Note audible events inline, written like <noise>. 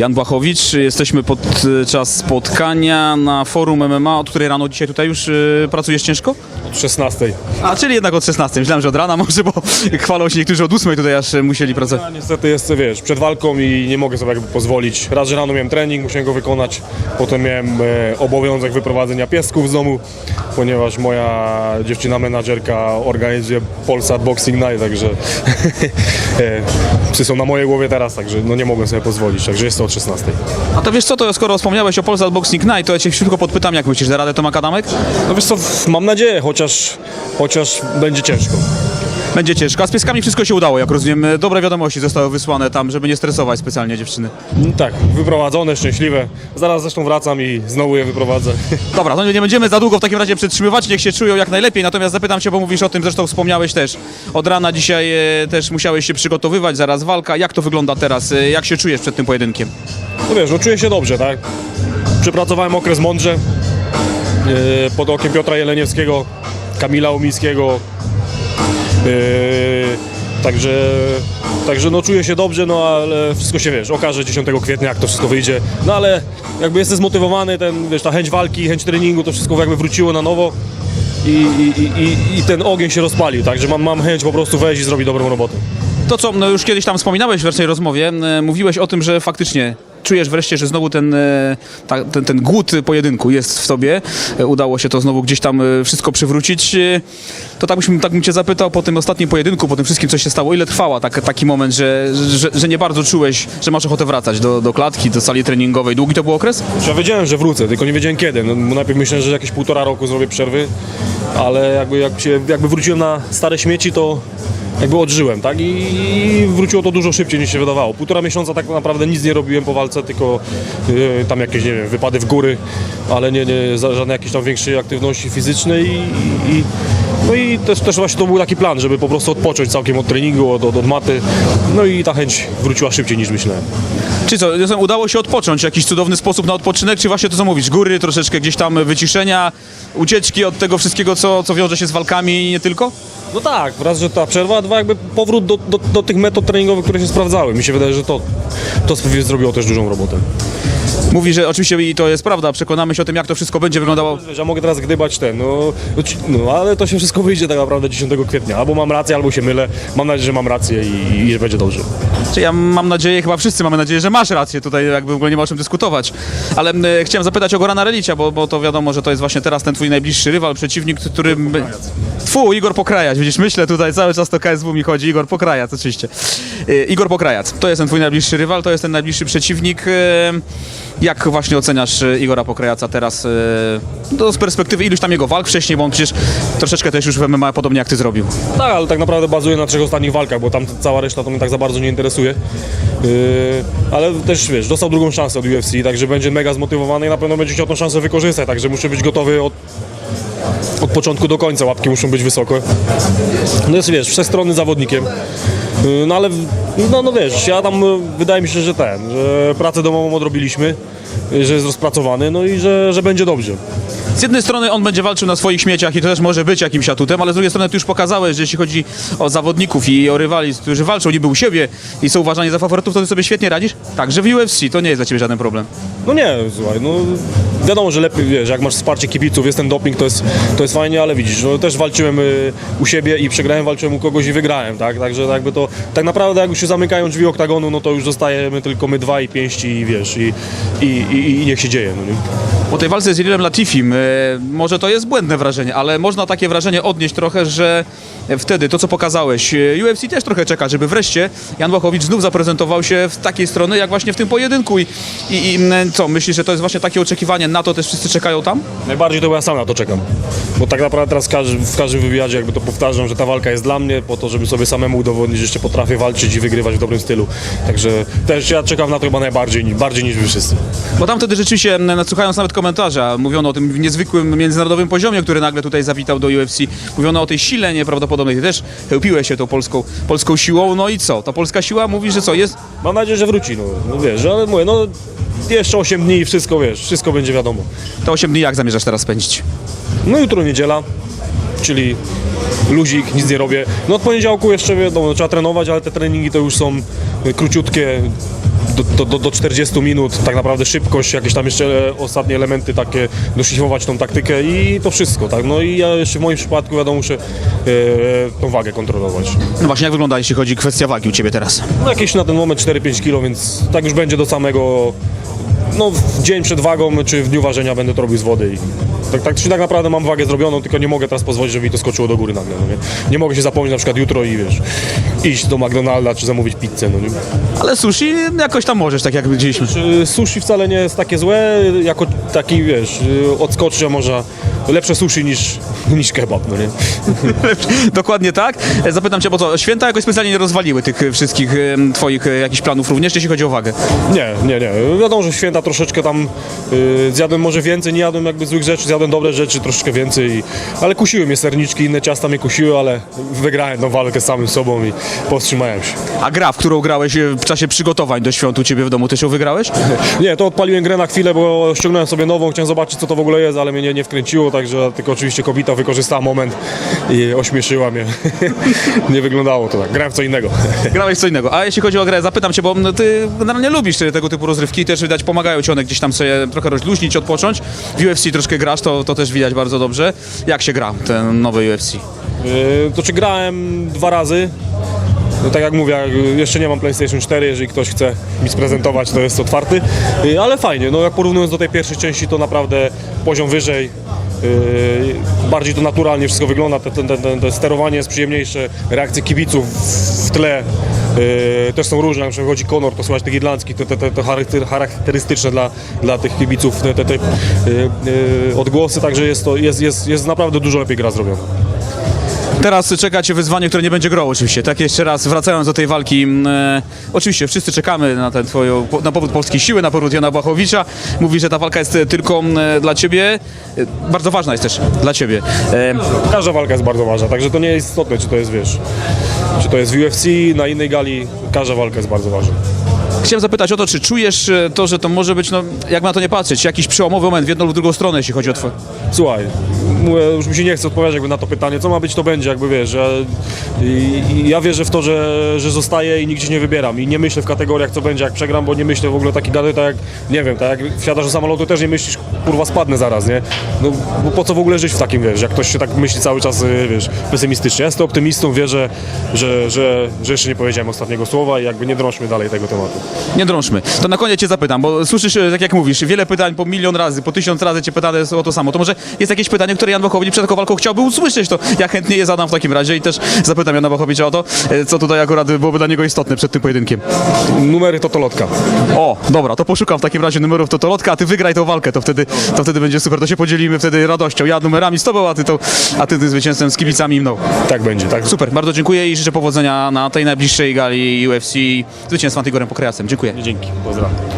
Jan Błachowicz, jesteśmy podczas spotkania na forum MMA, od której rano dzisiaj tutaj już y, pracujesz ciężko? Od 16. A, czyli jednak od 16. Myślałem, że od rana może, bo <laughs> chwalą się niektórzy od 8 tutaj aż y, musieli pracować. Ja niestety jest, wiesz, przed walką i nie mogę sobie jakby pozwolić. Raz, że rano miałem trening, musiałem go wykonać. Potem miałem e, obowiązek wyprowadzenia piesków z domu, ponieważ moja dziewczyna menadżerka organizuje Polsat Boxing Night, także <laughs> e, psy są na mojej głowie teraz, także no nie mogłem sobie pozwolić, także jest to od 16. A to wiesz co, to skoro wspomniałeś o Polsat Boxing Night, to ja cię szybko podpytam, jak myślisz, da radę Tomek Adamek? No wiesz co, mam nadzieję, chociaż, chociaż będzie ciężko. Będzie ciężko, a z pieskami wszystko się udało, jak rozumiem. Dobre wiadomości zostały wysłane tam, żeby nie stresować specjalnie dziewczyny. Mm, Tak, wyprowadzone, szczęśliwe. Zaraz zresztą wracam i znowu je wyprowadzę. <laughs> Dobra, to nie będziemy za długo w takim razie przetrzymywać, niech się czują jak najlepiej. Natomiast zapytam cię, bo mówisz o tym, zresztą wspomniałeś też. Od rana dzisiaj e, też musiałeś się przygotowywać, zaraz walka. Jak to wygląda teraz? E, jak się czujesz przed tym pojedynkiem? No wiesz, no czuję się dobrze, tak? Przepracowałem okres mądrze yy, pod okiem Piotra Jeleniewskiego, Kamila Umińskiego. Yy, także, także no czuję się dobrze, no ale wszystko się wiesz, okaże 10 kwietnia jak to wszystko wyjdzie. No ale jakby jestem zmotywowany, ten, wiesz, ta chęć walki, chęć treningu, to wszystko jakby wróciło na nowo. I, i, i, i- ten ogień się rozpalił, także mam, mam chęć po prostu wejść i zrobić dobrą robotę. To co, no już kiedyś tam wspominałeś w wczorajszej rozmowie, mówiłeś o tym, że faktycznie czujesz wreszcie, że znowu ten, e, ta, ten, ten głód pojedynku jest w tobie. E, Udało się to znowu gdzieś tam e, wszystko przywrócić. To tak, byśmy, tak bym cię zapytał po tym ostatnim pojedynku, po tym wszystkim, co się stało, ile trwała tak, taki moment, że, że, że nie bardzo czułeś, że masz ochotę wracać do, do klatki, do sali treningowej. Długi to był okres? Ja wiedziałem, że wrócę, tylko nie wiedziałem kiedy. No, najpierw myślałem, że jakieś półtora roku zrobię przerwy, ale jakby, jak się, jakby wróciłem na stare śmieci, to jakby odżyłem, tak? I wróciło to dużo szybciej niż się wydawało. Półtora miesiąca tak naprawdę nic nie robiłem po walce, tylko yy, tam jakieś, nie wiem, wypady w góry, ale nie, nie żadnej jakiejś tam większej aktywności fizycznej i, i no i też, też właśnie to był taki plan, żeby po prostu odpocząć całkiem od treningu, od, od, od maty. No i ta chęć wróciła szybciej niż myślałem. Czy co, zatem udało się odpocząć jakiś cudowny sposób na odpoczynek, czy właśnie to co mówisz, góry, troszeczkę gdzieś tam wyciszenia, ucieczki od tego wszystkiego, co, co wiąże się z walkami i nie tylko? No tak, raz, że ta przerwa, a dwa jakby powrót do, do, do tych metod treningowych, które się sprawdzały. Mi się wydaje, że to, to zrobiło też dużą robotę. Mówi, że oczywiście i to jest prawda, przekonamy się o tym, jak to wszystko będzie wyglądało. Ja mogę teraz gdybać ten, no, no, no ale to się wszystko wyjdzie tak naprawdę 10 kwietnia. Albo mam rację, albo się mylę. Mam nadzieję, że mam rację i, i że będzie dobrze. Czy ja mam nadzieję, chyba wszyscy mamy nadzieję, że masz rację, tutaj jakby w ogóle nie ma o czym dyskutować. Ale e, chciałem zapytać o Gorana Relicia, bo, bo to wiadomo, że to jest właśnie teraz ten twój najbliższy rywal, przeciwnik, którym... Tfu, Igor Pokrajac, widzisz, myślę tutaj cały czas to KSW mi chodzi, Igor Pokrajac oczywiście. E, Igor Pokrajac, to jest ten twój najbliższy rywal, to jest ten najbliższy przeciwnik. E, Jak właśnie oceniasz e, Igora Pokrajaca teraz e, no, z perspektywy iluś tam jego walk wcześniej, bo on przecież troszeczkę też już w MMA podobnie jak ty zrobił. Tak, ale tak naprawdę bazuje na trzech ostatnich walkach, bo tam cała reszta to mnie tak za bardzo nie interesuje. Yy, ale też wiesz, dostał drugą szansę od UFC, także będzie mega zmotywowany i na pewno będzie chciał tą szansę wykorzystać, także muszę być gotowy od, od początku do końca, łapki muszą być wysoko. No jest wiesz, wszechstronny zawodnikiem. Yy, No ale no, no wiesz, ja tam y, wydaje mi się, że ten, że pracę domową odrobiliśmy, że jest rozpracowany, no i że, że będzie dobrze. Z jednej strony on będzie walczył na swoich śmieciach i to też może być jakimś atutem, ale z drugiej strony ty już pokazałeś, że jeśli chodzi o zawodników i o rywali, którzy walczą niby u siebie i są uważani za faworytów, to ty sobie świetnie radzisz. Także w UFC to nie jest dla ciebie żaden problem. No nie, słuchaj, no wiadomo, że lepiej, wiesz, jak masz wsparcie kibiców, jest ten doping, to jest, to jest fajnie, ale widzisz, no też walczyłem y, u siebie i przegrałem, walczyłem u kogoś i wygrałem, tak, także jakby to, tak naprawdę jak już się zamykają drzwi oktagonu, no to już zostajemy tylko my dwa i pięści i wiesz, i, i, i, i niech się dzieje, no nie? Po tej walce z Irilem Latifim, e, może to jest błędne wrażenie, ale można takie wrażenie odnieść trochę, że wtedy to, co pokazałeś, e, UFC też trochę czeka, żeby wreszcie Jan Łachowicz znów zaprezentował się w takiej strony, jak właśnie w tym pojedynku. I, i, i co, myślisz, że to jest właśnie takie oczekiwanie, na to też wszyscy czekają tam? Najbardziej to ja sam na to czekam. Bo tak naprawdę teraz każdy, w każdym wywiadzie jakby to powtarzam, że ta walka jest dla mnie, po to, żeby sobie samemu udowodnić, że jeszcze potrafię walczyć i wygrywać w dobrym stylu. Także też ja czekam na to chyba najbardziej, bardziej niż wy wszyscy. Bo tam wtedy rzeczywiście, m, nasłuchając nawet komentarza, mówiono o tym niezwykłym międzynarodowym poziomie, który nagle tutaj zawitał do UFC. Mówiono o tej sile nieprawdopodobnej. Ty też chełpiłeś się tą polską, polską siłą. No i co? Ta polska siła mówi, że co, jest... Mam nadzieję, że wróci, no, no wiesz, ale mówię, no jeszcze 8 dni i wszystko, wiesz, wszystko będzie wiadomo. Te 8 dni jak zamierzasz teraz spędzić? No jutro niedziela, czyli luzik, nic nie robię. No od poniedziałku jeszcze wiadomo, trzeba trenować, ale te treningi to już są y, króciutkie, do, do, do, do 40 minut, tak naprawdę szybkość, jakieś tam jeszcze e, ostatnie elementy takie, doszlifować tą taktykę i to wszystko, tak. No i ja jeszcze w moim przypadku, wiadomo, muszę e, tą wagę kontrolować. No właśnie, jak wygląda, jeśli chodzi kwestia wagi u Ciebie teraz? No jakieś na ten moment 4-5 kg, więc tak już będzie do samego, no w dzień przed wagą, czy w dniu ważenia będę to robił z wody i tak, tak, tak naprawdę mam wagę zrobioną, tylko nie mogę teraz pozwolić, żeby mi to skoczyło do góry nagle, no nie? Nie mogę się zapomnieć na przykład jutro i wiesz, iść do McDonalda, czy zamówić pizzę, no nie? Ale sushi jakoś tam możesz, tak jak widzieliśmy. Sushi wcale nie jest takie złe, jako taki, wiesz, odskocznia można, lepsze sushi niż, niż kebab, no nie? <laughs> Dokładnie tak. E, Zapytam Cię, bo co, święta jakoś specjalnie nie rozwaliły tych e, wszystkich e, Twoich jakichś planów również, jeśli chodzi o wagę. Nie, nie, nie. Wiadomo, że święta troszeczkę tam y, zjadłem może więcej, nie jadłem jakby złych rzeczy, zjadłem dobre rzeczy, troszeczkę więcej. I, ale kusiły mnie serniczki, inne ciasta mnie kusiły, ale wygrałem tą walkę z samym sobą i powstrzymałem się. A gra, w którą grałeś w czasie przygotowań do świąt u Ciebie w domu, też ją wygrałeś? <laughs> Nie, to odpaliłem grę na chwilę, bo ściągnąłem sobie nową, chciałem zobaczyć co to w ogóle jest, ale mnie nie, nie wkręciło, także tylko oczywiście kobieta wykorzystała moment i ośmieszyła mnie. <laughs> nie wyglądało to tak, grałem w co innego. <laughs> Grałeś co innego. A jeśli chodzi o grę, zapytam Cię, bo no, Ty generalnie lubisz tego typu rozrywki, też widać pomagają Ci one gdzieś tam sobie trochę rozluźnić, odpocząć. W UFC troszkę grasz, to, to też widać bardzo dobrze. Jak się gra ten nowy UFC? Yy, To czy grałem dwa razy. No tak jak mówię, jeszcze nie mam PlayStation 4, jeżeli ktoś chce mi sprezentować, to jest otwarty. Yy, Ale fajnie, no jak porównując do tej pierwszej części, to naprawdę poziom wyżej. Yy, Bardziej to naturalnie wszystko wygląda, te, te, te, te sterowanie jest przyjemniejsze, reakcje kibiców w tle yy, też są różne, jak przychodzi Conor, to słychać tych irlandzkich, te, te charakter- charakterystyczne dla, dla tych kibiców te, te, te odgłosy, także jest, to, jest, jest, jest naprawdę dużo lepiej gra zrobiona. Teraz czeka Cię wyzwanie, które nie będzie grą oczywiście. Tak jeszcze raz, wracając do tej walki. mm, E, oczywiście wszyscy czekamy na ten twoją, na powrót polskiej siły, na powrót Jana Błachowicza. Mówi, że ta walka jest e, tylko mm, dla Ciebie. E, bardzo ważna jest też dla Ciebie. E, Każda walka jest bardzo ważna, także to nie jest istotne, czy to jest, wiesz, czy to jest w UFC, na innej gali, każda walka jest bardzo ważna. Chciałem zapytać o to, czy czujesz e, to, że to może być, no, jak na to nie patrzeć, jakiś przełomowy moment w jedną lub drugą stronę, jeśli chodzi o twoje... Słuchaj, mówię, już mi się nie chce odpowiadać jakby na to pytanie, co ma być, to będzie, jakby wiesz, ja, i, ja wierzę w to, że, że zostaję i nigdzie nie wybieram i nie myślę w kategoriach, co będzie, jak przegram, bo nie myślę w ogóle taki gady, tak jak, nie wiem, tak jak wsiadasz do samolotu, też nie myślisz, kurwa, spadnę zaraz, nie? No, bo po co w ogóle żyć w takim, wiesz, jak ktoś się tak myśli cały czas, y, wiesz, pesymistycznie. Ja jestem optymistą, wierzę, że, że, że jeszcze nie powiedziałem ostatniego słowa i jakby nie drążmy dalej tego tematu. Nie drążmy. To na koniec Cię zapytam, bo słyszysz, e, tak jak mówisz, wiele pytań po milion razy, po tysiąc razy Cię pytane o to samo. To może jest jakieś pytanie, które Jan Błachowicz przed taką walką chciałby usłyszeć, to ja chętnie je zadam w takim razie i też zapytam Jana Błachowicza o to, e, co tutaj akurat byłoby dla niego istotne przed tym pojedynkiem. Numery to to lotka. O, dobra, to poszukam w takim razie numerów Totolotka, a ty wygraj tą walkę, to wtedy, to wtedy będzie super, to się podzielimy wtedy radością. Ja numerami z tobą, a ty, to, a ty tym zwycięstwem z kibicami i mną. Tak będzie, tak. Super, bardzo dziękuję i życzę powodzenia na tej najbliższej gali UFC zwycięstwa nad Igorem Pokrajasem. Dziękuję. Dzięki, pozdrawiam.